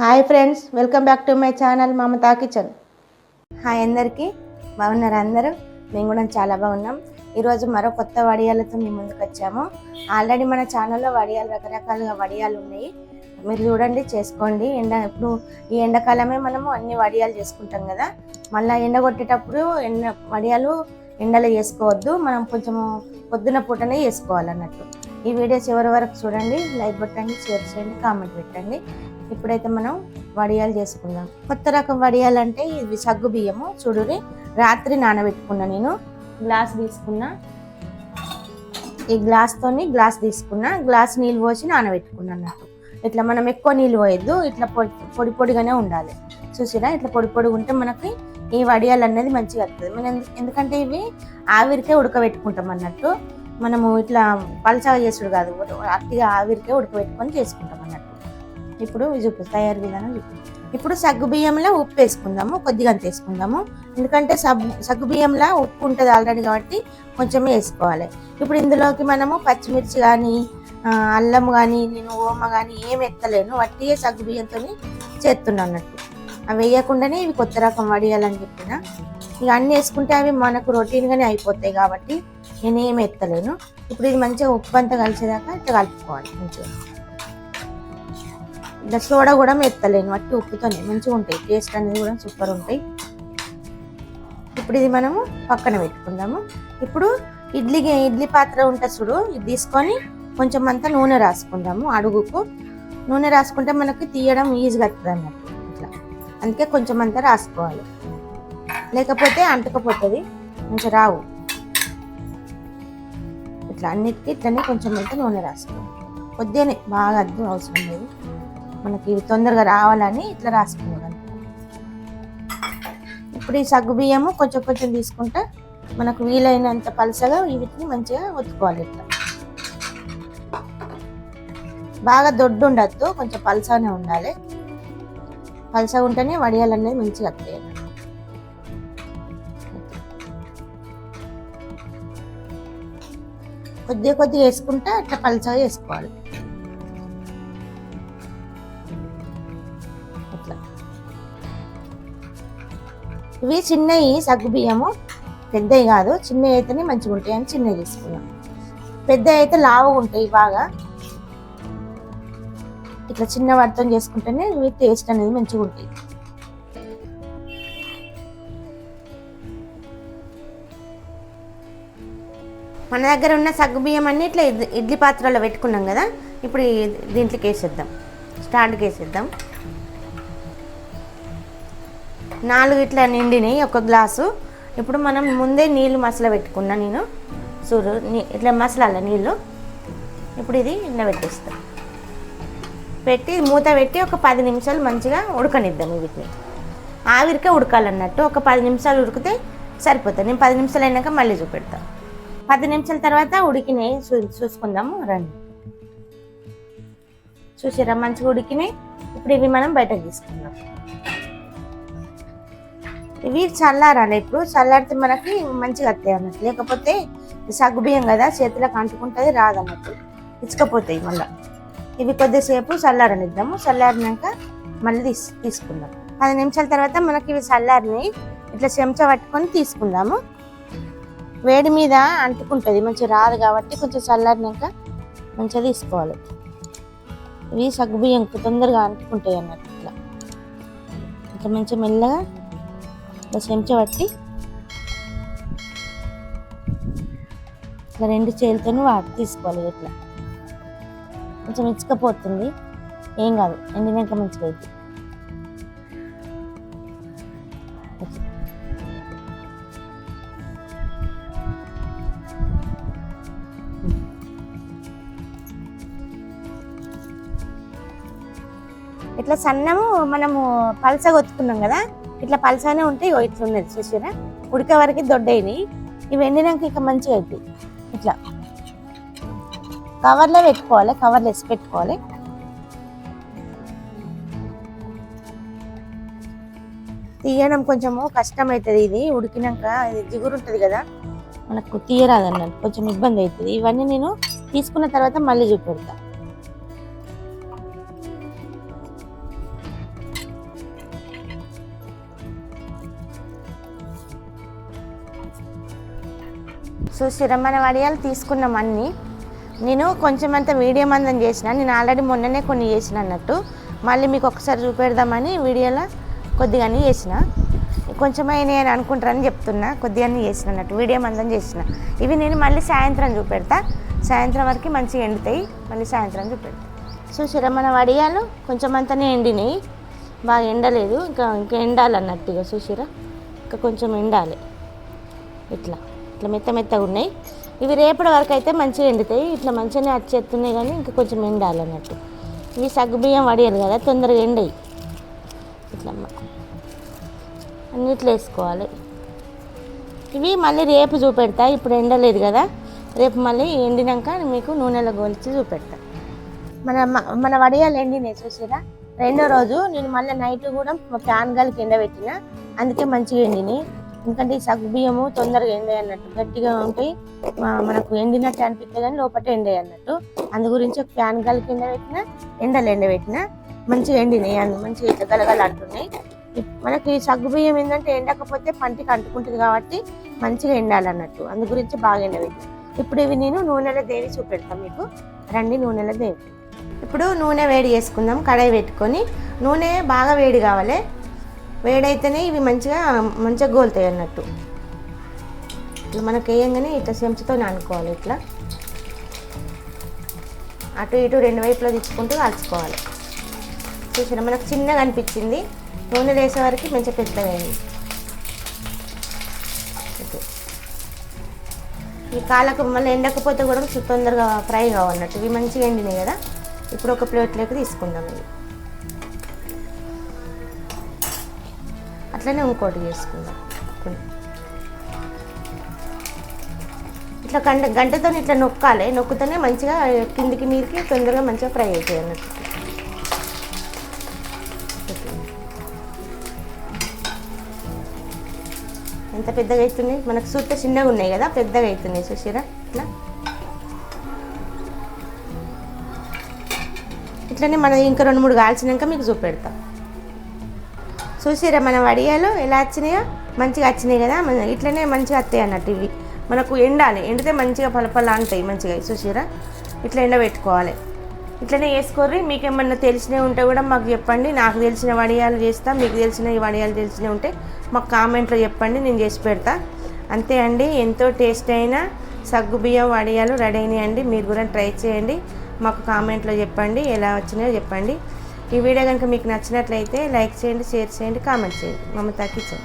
Hi friends welcome back to my channel Mamata kitchen. Hi అందరికీ బాగున్నారు అందరూ? మేము కూడా చాలా బాగున్నాం. ఈరోజు మరో కొత్త వడియాలతో మీ ముందుకు వచ్చాము. ఆల్రెడీ మన ఛానల్లో వడియాలు రకరకాలుగా వడియాలు ఉన్నాయి. మీరు చూడండి చేసుకోండి. ఎండ ఇప్పుడు ఈ ఎండాకాలమే మనము అన్ని వడియాలు చేసుకుంటాం కదా. మళ్ళీ ఎండ కొట్టేటప్పుడు ఎండ వడియాలు ఎండలో చేసుకోవద్దు మనం కొంచెము పొద్దున పూటనే చేసుకోవాలన్నట్టు ఈ వీడియో చివరి వరకు చూడండి. లైక్ కొట్టండి షేర్ చేయండి కామెంట్ పెట్టండి. ఇప్పుడైతే మనం వడియాలు చేసుకుందాం. కొత్త రకం వడియాలు అంటే ఇది సగ్గు బియ్యము. చూడుని రాత్రి నానబెట్టుకున్నా నేను గ్లాస్ తీసుకున్నా. ఈ గ్లాస్తోని గ్లాస్ తీసుకున్నా గ్లాస్ నీళ్ళు పోసి నానబెట్టుకున్నా అన్నట్టు. ఇట్లా మనం ఎక్కువ నీళ్ళు పోయొద్దు ఇట్లా పొడి పొడి పొడిగానే ఉండాలి. చూసిరా ఇట్లా పొడి పొడి ఉంటే మనకి ఈ వడియాలు అనేది మంచిగా వస్తుంది మనం ఎందుకంటే ఇవి ఆవిరికే ఉడకబెట్టుకుంటాం అన్నట్టు. మనము ఇట్లా పలచగా చేసుడు కాదు అట్టిగా ఆవిరికే ఉడకబెట్టుకొని చేసుకుంటాం అన్నట్టు. ఇప్పుడు చూపి తయారు విధానం చూపిస్తాను ఇప్పుడు సగ్గు బియ్యంలో ఉప్పు వేసుకుందాము కొద్దిగా అంత వేసుకుందాము. ఎందుకంటే సబ్ సగ్గు బియ్యంలో ఉప్పు ఉంటుంది ఆల్రెడీ కాబట్టి కొంచెమే వేసుకోవాలి. ఇప్పుడు ఇందులోకి మనము పచ్చిమిర్చి కానీ అల్లం కానీ నేను ఓమ కానీ ఏం ఎత్తలేను. వట్టిగా సగ్గు బియ్యంతో చేస్తున్నా అన్నట్టు. అవి వేయకుండానే ఇవి కొత్త రకం వడియాలని చెప్పిన. ఇక అన్నీ వేసుకుంటే అవి మనకు రొటీన్గానే అయిపోతాయి కాబట్టి నేను ఏం ఎత్తలేను. ఇప్పుడు ఇది మంచిగా ఉప్పు అంతా కలిసేదాకా ఇట్లా కలుపుకోవాలి మంచిగా. ఇలా సోడా కూడా ఎత్తలేను వట్టి ఉప్పుతోనే మంచిగా ఉంటాయి. టేస్ట్ అనేది కూడా సూపర్ ఉంటాయి. ఇప్పుడు ఇది మనము పక్కన పెట్టుకుందాము. ఇప్పుడు ఇడ్లీ ఇడ్లీ పాత్ర ఉంటుంది చూడు ఇది తీసుకొని కొంచెం అంతా నూనె రాసుకుందాము అడుగుకు. నూనె రాసుకుంటే మనకి తీయడం ఈజీగా అవుతుంది అన్నట్టు. ఇట్లా. అందుకే కొంచెం అంతా రాసుకోవాలి. లేకపోతే అంటుకపోతుంది. మంచిగా రావు. ఇట్లా అన్నిటికీ ఇట్లనే కొంచెం అంతా నూనె రాసుకోవాలి. కొద్దిగానే బాగా అర్థం అవసరం లేదు. మనకి తొందరగా రావాలని ఇట్లా రాసుకున్నాను ఇప్పుడు ఈ సగ్గు బియ్యము కొంచెం కొంచెం తీసుకుంటే మనకు వీలైనంత పలసగా వీటిని మంచిగా ఒత్తుకోవాలి ఇట్లా. బాగా దొడ్డు ఉండద్దు కొంచెం పలసగానే ఉండాలి. పలసగా ఉంటేనే వడియాలు అనేది మంచిగా వస్తాయి. కొద్దిగా కొద్దిగా వేసుకుంటే అట్లా పలసగా వేసుకోవాలి. ఇవి చిన్నవి సగ్గుబియ్యము పెద్దవి కాదు చిన్నవి అయితేనే మంచిగా ఉంటాయి అని చిన్నవి తీసుకున్నాం. పెద్దవి అయితే లావుగా ఉంటాయి బాగా. ఇట్లా చిన్న అర్థం చేసుకుంటేనే ఇవి టేస్ట్ అనేది మంచిగా ఉంటాయి. మన దగ్గర ఉన్న సగ్గుబియ్యం అన్ని ఇట్లా ఇడ్లీ- పాత్రలో పెట్టుకున్నాం కదా. ఇప్పుడు దీంట్లోకి వేసేద్దాం. స్టాండ్కి వేసేద్దాం. నాలుగు ఇట్లా నిండినాయి ఒక గ్లాసు. ఇప్పుడు మనం ముందే నీళ్ళు మసల పెట్టుకున్నా నేను. చూడు నీ- ఇట్లా మసలాల నీళ్ళు. ఇప్పుడు ఇది ఎండ పెట్టి మూత పెట్టి ఒక పది నిమిషాలు మంచిగా ఉడకనిద్దాం వీటిని. ఆవిరికే ఉడకాలన్నట్టు ఒక పది నిమిషాలు ఉడికితే సరిపోతుంది. నేను పది నిమిషాలు అయినాక మళ్ళీ చూపెడతాను పది నిమిషాల తర్వాత ఉడికినాయి. చూ చూసుకుందాము రండి. చూసారా మంచిగా ఉడికినాయి. ఇప్పుడు ఇవి మనం బయటకు తీసుకుందాం. ఇవి చల్లారాలి. ఇప్పుడు చల్లారితే మనకి మంచిగా వస్తాయి అన్నట్టు. లేకపోతే సగ్గుబియ్యం సగ్గు బియ్యం కదా చేతిలోకి అంటుకుంటుంది రాదన్నట్టు. ఇచ్చకపోతాయి మళ్ళీ. ఇవి కొద్దిసేపు చల్లారనిద్దాము. చల్లారినాక మళ్ళీ తీసు తీసుకుందాం పది నిమిషాల తర్వాత మనకి ఇవి చల్లారినాయి. ఇట్లా చెంచా పట్టుకొని తీసుకుందాము. వేడి మీద అంటుకుంటుంది. మంచిగా రాదు కాబట్టి కొంచెం చల్లారినాక మంచిగా తీసుకోవాలి. ఇవి సగ్గు బియ్యం తొందరగా అంటుకుంటాయి అన్నట్టు ఇట్లా. ఇట్లా మంచిగా మెల్లగా ఇట్లా చెంచా పట్టి ఇట్లా రెండు చేతులతో వాటి తీసుకోవాలి ఇట్లా. కొంచెం ఇచ్చుకపోతుంది ఏం కాదు ఎండినాక మంచిగా అయితే ఇట్లా సన్నము మనము పలసగా ఒత్తుకున్నాం కదా? ఇట్లా పలసానే ఉంటే ఇట్లా ఉన్నది చూసారా ఉడికే వరకు దొడ్డయినాయి. ఇవి ఎండినాక ఇక మంచిగా అవుతాయి ఇట్లా. కవర్లో పెట్టుకోవాలి కవర్లో వేసి పెట్టుకోవాలి. తీయడం కొంచెము కష్టం అవుతుంది ఇది ఉడికినాక ఇది జిగురు ఉంటుంది కదా మనకు తీయరాదన్నట్టు కొంచెం ఇబ్బంది అవుతుంది. ఇవన్నీ నేను తీసుకున్న తర్వాత మళ్ళీ చూపెడతా. సో మన వడియాలు తీసుకున్నాం అన్నీ. నేను కొంచెం అంత మీడియం అందం చేసిన. నేను ఆల్రెడీ మొన్ననే కొన్ని చేసిన అన్నట్టు. మళ్ళీ మీకు ఒకసారి చూపెడదామని వీడియోలో కొద్దిగానే చేసిన. కొంచెం అయినాయి అని అనుకుంటారని చెప్తున్నా. కొద్దిగానే చేసిన అన్నట్టు. వీడియో మందం చేసిన. ఇవి నేను మళ్ళీ సాయంత్రం చూపెడతా. సాయంత్రం వరకు మంచిగా ఎండుతాయి. మళ్ళీ సాయంత్రం చూపెడతా. సో మన వడియాలు కొంచెం అంతనే ఎండినాయి. బాగా ఎండలేదు. ఇంకా ఇంకా ఎండాలన్నట్టు ఇక చూసిరా ఇంకా కొంచెం ఎండాలి. ఇట్లా. ఇట్లా మెత్త మెత్తగా ఉన్నాయి. ఇవి రేపటి వరకు అయితే మంచిగా ఎండుతాయి. ఇట్లా మంచిగానే అచ్చేస్తున్నాయి కానీ ఇంకా కొంచెం ఎండాలన్నట్టు. ఇవి సగ్గు బియ్యం వడియాలి కదా తొందరగా ఎండయి. ఇట్లా అమ్మ. అన్నిట్లో వేసుకోవాలి. ఇవి మళ్ళీ రేపు చూపెడతా. ఇప్పుడు ఎండలేదు కదా. రేపు మళ్ళీ ఎండినాక మీకు నూనెలో గోల్చి చూపెడతా. మన మన వడియాలు ఎండినాయి చూసారా? రెండో రోజు నేను మళ్ళీ నైట్ కూడా ఫ్యాన్ గాలికి ఎండబెట్టిన అందుకే మంచిగా ఎండినాయి. ఎందుకంటే ఈ సగ్గు బియ్యము తొందరగా ఎండే అన్నట్టు. గట్టిగా ఉంటాయి మనకు ఎండినట్టు అనిపిస్తుంది కానీ లోపల ఎండాయి అన్నట్టు. అందు గురించి ఒక ఫ్యాన్ గాలికి ఎండబెట్టిన ఎండలు ఎండబెట్టిన మంచిగా ఎండినాయి అన్ని. మంచిగా ఇట్లా అంటున్నాయి. మనకి ఈ సగ్గు బియ్యం ఏంటంటే ఎండకపోతే పంటికి అంటుకుంటుంది కాబట్టి మంచిగా ఎండాలన్నట్టు అందు గురించి బాగా ఎండబెట్టి ఇప్పుడు ఇవి నేను నూనెలో దేవి చూపెడతాను మీకు. రండి నూనెలో దేవి. ఇప్పుడు నూనె వేడి చేసుకుందాం. కడాయి పెట్టుకొని నూనె బాగా వేడి కావాలి. వేడైతేనే ఇవి మంచిగా మంచిగా గోలుతాయి అన్నట్టు. ఇట్లా మనకి వేయంగానే ఇట్లా చెంచుతో నానుకోవాలి ఇట్లా. అటు ఇటు రెండు వైపులో తెచ్చుకుంటూ కాల్చుకోవాలి. చూసారా మనకు చిన్నగా అనిపించింది. నూనె వేసే వరకు మంచిగా పెద్దగా అయింది. ఈ కాళ్ళకు మళ్ళీ ఎండకపోతే కూడా తొందరగా ఫ్రై కావాలన్నట్టు ఇవి మంచిగా ఎండినాయి కదా. ఇప్పుడు ఒక ప్లేట్లోకి తీసుకుందాం ఇవి అట్లనే ఇంకోటి చేసుకుందాం. ఇట్లా గంట గంటతో ఇట్లా నొక్కాలి. నొక్కుతూనే మంచిగా కిందికి మీదకి తొందరగా మంచిగా ఫ్రై అవుతాయి అన్నట్టు. ఎంత పెద్దగా అవుతున్నాయి? మనకు సూత చిన్నగా ఉన్నాయి కదా పెద్దగా అవుతున్నాయి చూసిరా? ఇట్లా. ఇట్లనే మనం ఇంకా రెండు మూడు కాల్చినాక మీకు చూపెడతాం. చూసిరా మన వడియాలు? ఎలా వచ్చినాయో? మంచిగా వచ్చినాయి కదా? మన ఇట్లనే మంచిగా వస్తాయి అన్నట్టు ఇవి. మనకు ఎండాలి. ఎండితే మంచిగా పలపల అంటాయి మంచిగా. చూసిరా ఇట్లా ఎండబెట్టుకోవాలి. ఇట్లనే వేసుకోర్రి. మీకు ఏమన్నా తెలిసినవి ఉంటే కూడా మాకు చెప్పండి. నాకు తెలిసిన వడియాలు చేస్తా. మీకు తెలిసిన ఈ వడియాలు తెలిసినవి ఉంటే మాకు కామెంట్లో చెప్పండి. నేను చేసి పెడతా. అంతే అండి. ఎంతో టేస్ట్ అయిన సగ్గు బియ్యం వడియాలు రెడీ అయినాయండి. మీరు కూడా ట్రై చేయండి. మాకు కామెంట్లో చెప్పండి. ఎలా వచ్చినాయో చెప్పండి. ఈ వీడియో కనుక మీకు నచ్చినట్లయితే లైక్ చేయండి షేర్ చేయండి కామెంట్ చేయండి. మమతా కిచెన్